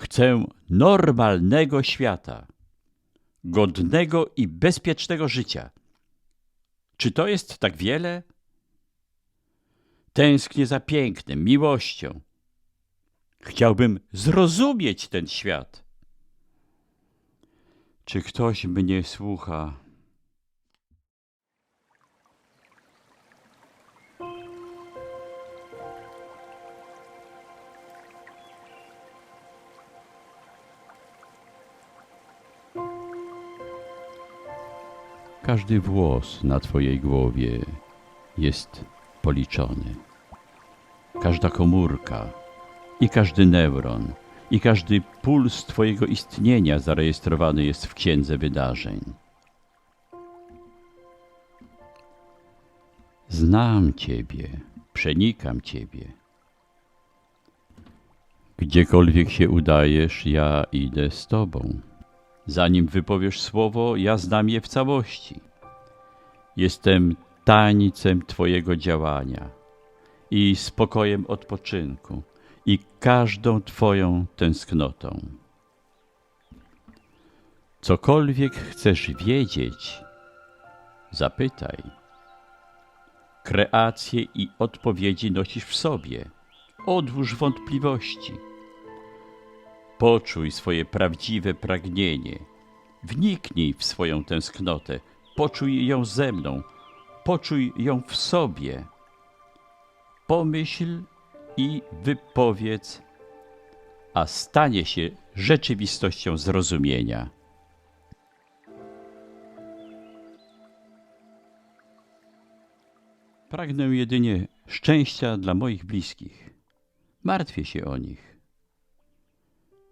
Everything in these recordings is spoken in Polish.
Chcę normalnego świata, godnego i bezpiecznego życia. Czy to jest tak wiele? Tęsknię za pięknem, miłością. Chciałbym zrozumieć ten świat. Czy ktoś mnie słucha? Każdy włos na Twojej głowie jest policzony. Każda komórka i każdy neuron i każdy puls Twojego istnienia zarejestrowany jest w księdze wydarzeń. Znam Ciebie, przenikam Ciebie. Gdziekolwiek się udajesz, ja idę z Tobą. Zanim wypowiesz słowo, ja znam je w całości. Jestem tańcem Twojego działania i spokojem odpoczynku i każdą Twoją tęsknotą. Cokolwiek chcesz wiedzieć, zapytaj. Kreacje i odpowiedzi nosisz w sobie. Odłóż wątpliwości. Poczuj swoje prawdziwe pragnienie. Wniknij w swoją tęsknotę. Poczuj ją ze mną. Poczuj ją w sobie. Pomyśl i wypowiedz, a stanie się rzeczywistością zrozumienia. Pragnę jedynie szczęścia dla moich bliskich. Martwię się o nich.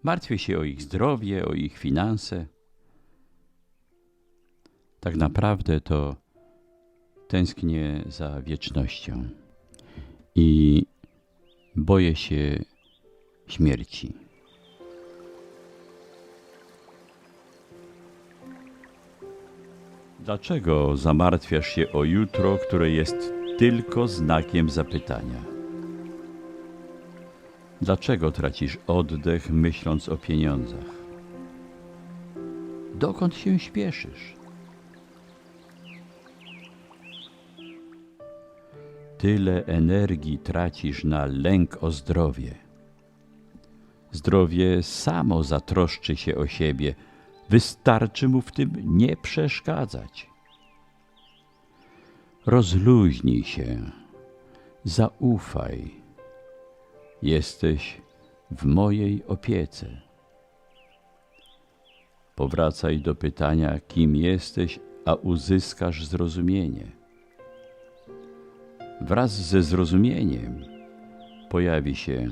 Martwię się o ich zdrowie, o ich finanse. Tak naprawdę to tęsknię za wiecznością i boję się śmierci. Dlaczego zamartwiasz się o jutro, które jest tylko znakiem zapytania? Dlaczego tracisz oddech, myśląc o pieniądzach? Dokąd się śpieszysz? Tyle energii tracisz na lęk o zdrowie. Zdrowie samo zatroszczy się o siebie, wystarczy mu w tym nie przeszkadzać. Rozluźnij się, zaufaj. Jesteś w mojej opiece. Powracaj do pytania, kim jesteś, a uzyskasz zrozumienie. Wraz ze zrozumieniem pojawi się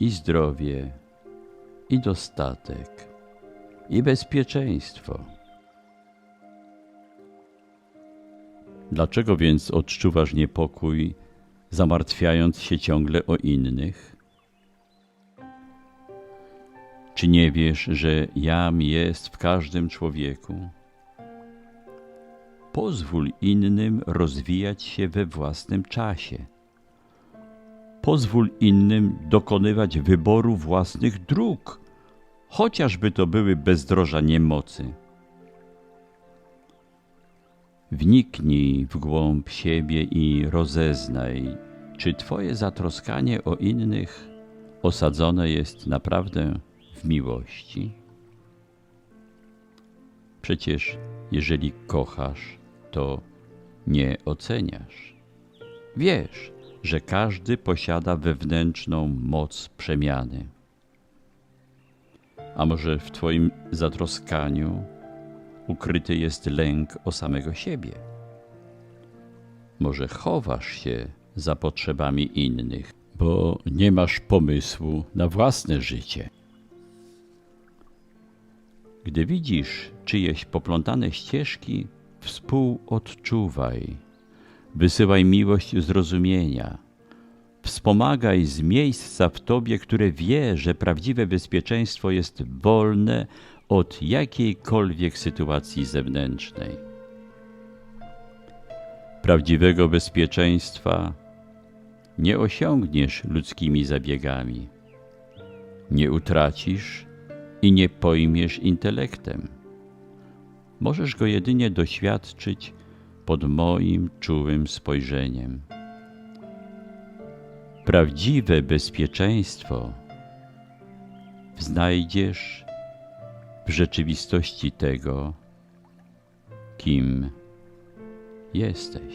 i zdrowie, i dostatek, i bezpieczeństwo. Dlaczego więc odczuwasz niepokój, zamartwiając się ciągle o innych? Czy nie wiesz, że jam jest w każdym człowieku? Pozwól innym rozwijać się we własnym czasie. Pozwól innym dokonywać wyboru własnych dróg, chociażby to były bezdroża niemocy. Wniknij w głąb siebie i rozeznaj, czy Twoje zatroskanie o innych osadzone jest naprawdę w miłości. Przecież jeżeli kochasz, to nie oceniasz. Wiesz, że każdy posiada wewnętrzną moc przemiany. A może w Twoim zatroskaniu ukryty jest lęk o samego siebie? Może chowasz się za potrzebami innych, bo nie masz pomysłu na własne życie. Gdy widzisz czyjeś poplątane ścieżki, współodczuwaj, wysyłaj miłość zrozumienia, wspomagaj z miejsca w Tobie, które wie, że prawdziwe bezpieczeństwo jest wolne od jakiejkolwiek sytuacji zewnętrznej. Prawdziwego bezpieczeństwa nie osiągniesz ludzkimi zabiegami. Nie utracisz, i nie pojmiesz intelektem. Możesz go jedynie doświadczyć pod moim czułym spojrzeniem. Prawdziwe bezpieczeństwo znajdziesz w rzeczywistości tego, kim jesteś.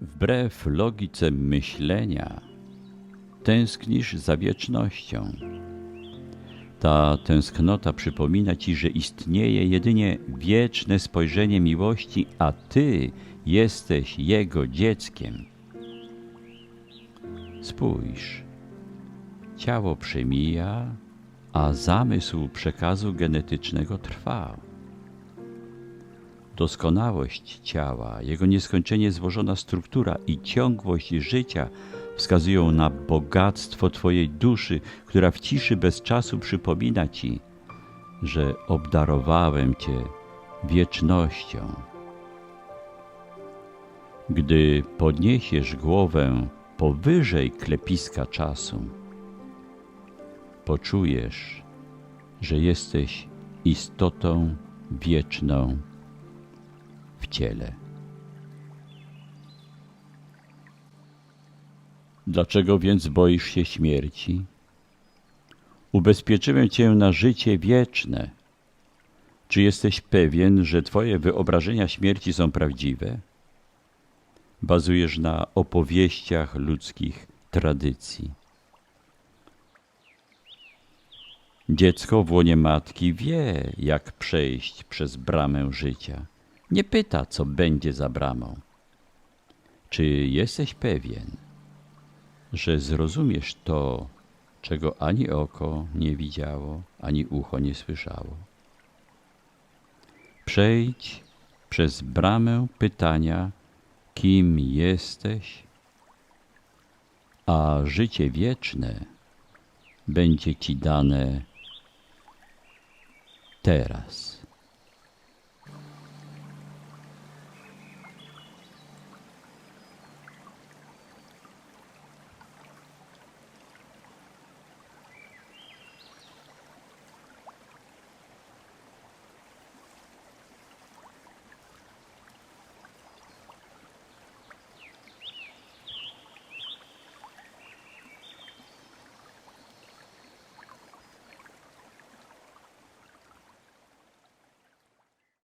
Wbrew logice myślenia, tęsknisz za wiecznością. Ta tęsknota przypomina ci, że istnieje jedynie wieczne spojrzenie miłości, a ty jesteś jego dzieckiem. Spójrz, ciało przemija, a zamysł przekazu genetycznego trwa. Doskonałość ciała, jego nieskończenie złożona struktura i ciągłość życia wskazują na bogactwo Twojej duszy, która w ciszy bez czasu przypomina Ci, że obdarowałem Cię wiecznością. Gdy podniesiesz głowę powyżej klepiska czasu, poczujesz, że jesteś istotą wieczną w ciele. Dlaczego więc boisz się śmierci? Ubezpieczyłem cię na życie wieczne. Czy jesteś pewien, że twoje wyobrażenia śmierci są prawdziwe? Bazujesz na opowieściach ludzkich tradycji. Dziecko w łonie matki wie, jak przejść przez bramę życia. Nie pyta, co będzie za bramą. Czy jesteś pewien, że zrozumiesz to, czego ani oko nie widziało, ani ucho nie słyszało? Przejdź przez bramę pytania, kim jesteś, a życie wieczne będzie ci dane teraz.